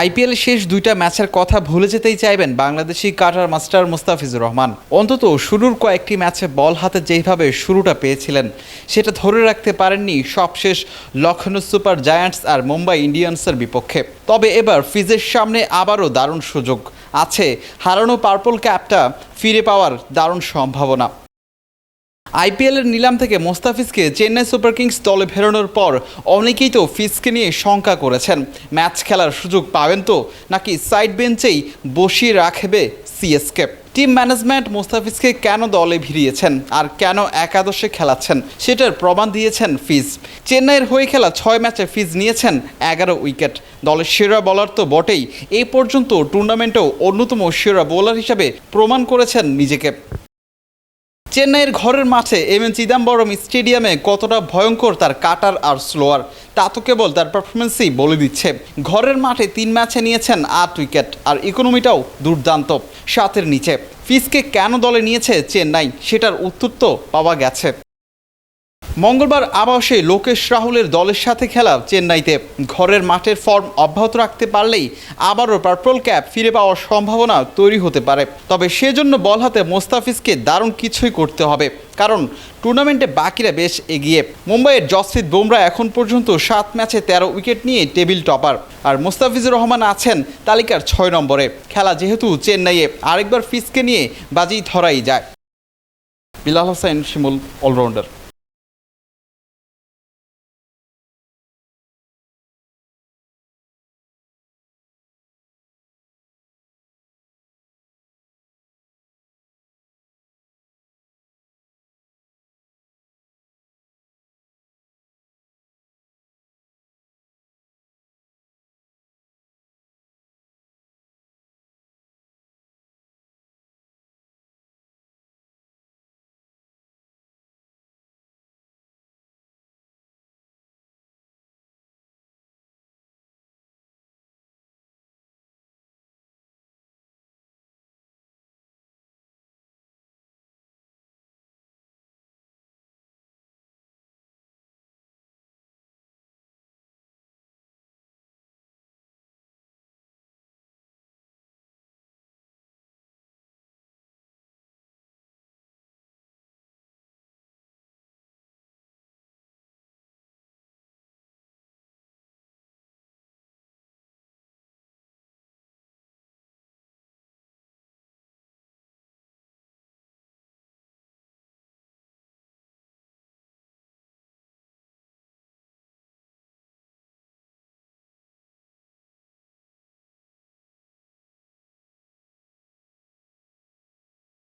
IPL শেষ দুইটা ম্যাচের কথা ভুলে যেতেই চাইবেন বাংলাদেশি কাটার মাস্টার মুস্তাফিজুর রহমান। অন্তত শুরুর কয়েকটি ম্যাচে বল হাতে যেইভাবে শুরুটা পেয়েছিলেন, সেটা ধরে রাখতে পারেননি সবশেষ লখনৌ সুপার জায়ান্টস আর মুম্বাই ইন্ডিয়ান্সের বিপক্ষে। তবে এবার ফিজের সামনে আবারও দারুণ সুযোগ আছে হারানো পার্পল ক্যাপটা ফিরে পাওয়ার দারুণ সম্ভাবনা। আইপিএলের নিলাম থেকে মোস্তাফিজকে চেন্নাই সুপার কিংস দলে ফেরানোর পর অনেকেই তো ফিজকে নিয়ে শঙ্কা করেছেন। ম্যাচ খেলার সুযোগ পাবেন তো? নাকি সাইড বেঞ্চেই বসিয়ে রাখবে সিএসকে? টিম ম্যানেজমেন্ট মোস্তাফিজকে কেন দলে ভিড়িয়েছেন? আর কেন একাদশে খেলাচ্ছেন? সেটার প্রমাণ দিয়েছেন ফিজ। চেন্নাইয়ের হয়ে খেলা ছয় ম্যাচে ফিজ নিয়েছেন এগারো উইকেট। দলের সেরা বলার তো বটেই। এ পর্যন্ত টুর্নামেন্টেও অন্যতম সেরা বোলার হিসাবে প্রমাণ করেছেন নিজেকে। চেন্নাইয়ের ঘরের মাঠে এম এন চিদাম্বরম স্টেডিয়ামে কতটা ভয়ঙ্কর, তার কাটার আর স্লোয়ার তা তো কেবল তার পারফরমেন্সই বলে দিচ্ছে। ঘরের মাঠে তিন ম্যাচে নিয়েছেন আট উইকেট আর ইকোনমিটাও দুর্দান্ত। সাতের নিচে। ফিসকে কেন দলে নিয়েছে চেন্নাই? সেটার উত্তর তো পাওয়া গেছে। মঙ্গলবার আবার সেই লোকেশ রাহুলের দলের সাথে খেলা। চেন্নাইতে ঘরের মাঠের ফর্ম অব্যাহত রাখতে পারলেই আবারও পার্পল ক্যাপ ফিরে পাওয়ার সম্ভাবনা তৈরি হতে পারে। তবে সেজন্য বল হাতে মোস্তাফিজকে দারুণ কিছুই করতে হবে। কারণ টুর্নামেন্টে বাকিরা বেশ এগিয়ে। মুম্বাইয়ের জসপ্রীত বুমরা এখন পর্যন্ত সাত ম্যাচে তেরো উইকেট নিয়ে টেবিল টপার। আর মোস্তাফিজুর রহমান আছেন তালিকার ছয় নম্বরে। খেলা যেহেতু চেন্নাইয়ে আরেকবার ফিসকে নিয়ে বাজি ধরাই যায়। বিলাল হোসেন, শিমুল অলরাউন্ডার